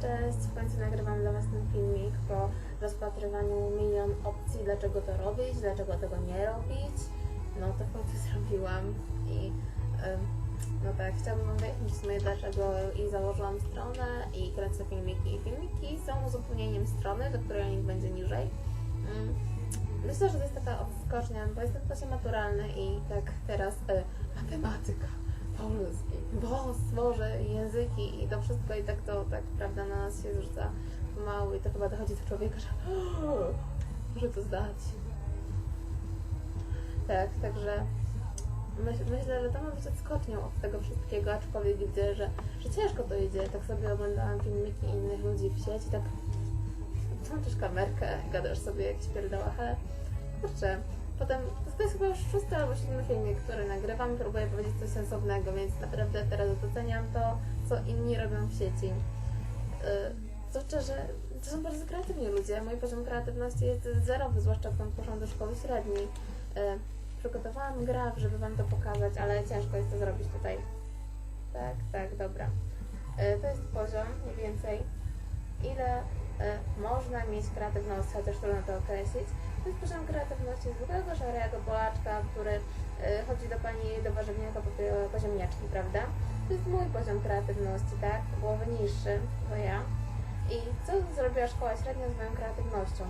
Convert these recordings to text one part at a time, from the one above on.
Cześć, w końcu nagrywam dla Was ten filmik po rozpatrywaniu milion opcji, dlaczego to robić, dlaczego tego nie robić. No to w końcu zrobiłam i ym, no tak, chciałabym wyjaśnić w sumie dlaczego i założyłam stronę i kręcę filmiki. I filmiki są uzupełnieniem strony, do której link będzie niżej. Ym, Myślę, że to jest taka odskocznia, bo jestem w klasie maturalnej i tak teraz y, matematyka, WOS, Boże, języki i to wszystko i tak to tak prawda na nas się zrzuca pomału i to chyba dochodzi do człowieka, że może to zdać. Tak, także myśl, myślę, że to ma być odskocznią od tego wszystkiego, aczkolwiek widzę, że, że ciężko to idzie. Tak sobie oglądałam filmiki innych ludzi w sieci, tak włączysz kamerkę, gadasz sobie jakieś pierdołach, ale kurczę, potem to jest chyba już szósty albo siódmy filmik, który nagrywam próbuję powiedzieć coś sensownego, więc naprawdę teraz doceniam to, co inni robią w sieci. Zwłaszcza, że to są bardzo kreatywni ludzie. Mój poziom kreatywności jest zerowy, zwłaszcza gdy poszłam do szkoły średniej. Yy, Przygotowałam graf, żeby Wam to pokazać, ale ciężko jest to zrobić tutaj. Tak, tak, dobra. Yy, To jest poziom mniej więcej ile y, można mieć kreatywność, chociaż trudno to określić. To jest poziom kreatywności zwykłego szarego Polaczka, który y, chodzi do pani do warzywniaka po, po ziemniaczki, prawda? To jest mój poziom kreatywności, tak? Głowy niższy, to ja. I co zrobiła szkoła średnia z moją kreatywnością?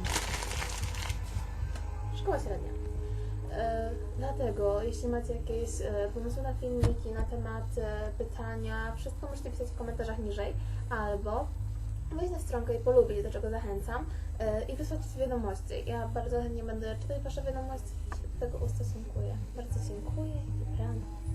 Szkoła średnia. E, dlatego, jeśli macie jakieś e, pomysły na filmiki, na tematy, pytania, wszystko możecie pisać w komentarzach niżej, albo wejść na stronkę i polubić, do czego zachęcam, e, i wysłać wiadomości. Ja bardzo chętnie będę czytać Wasze wiadomości i się do tego ustosunkuję. Bardzo dziękuję i dobranoc.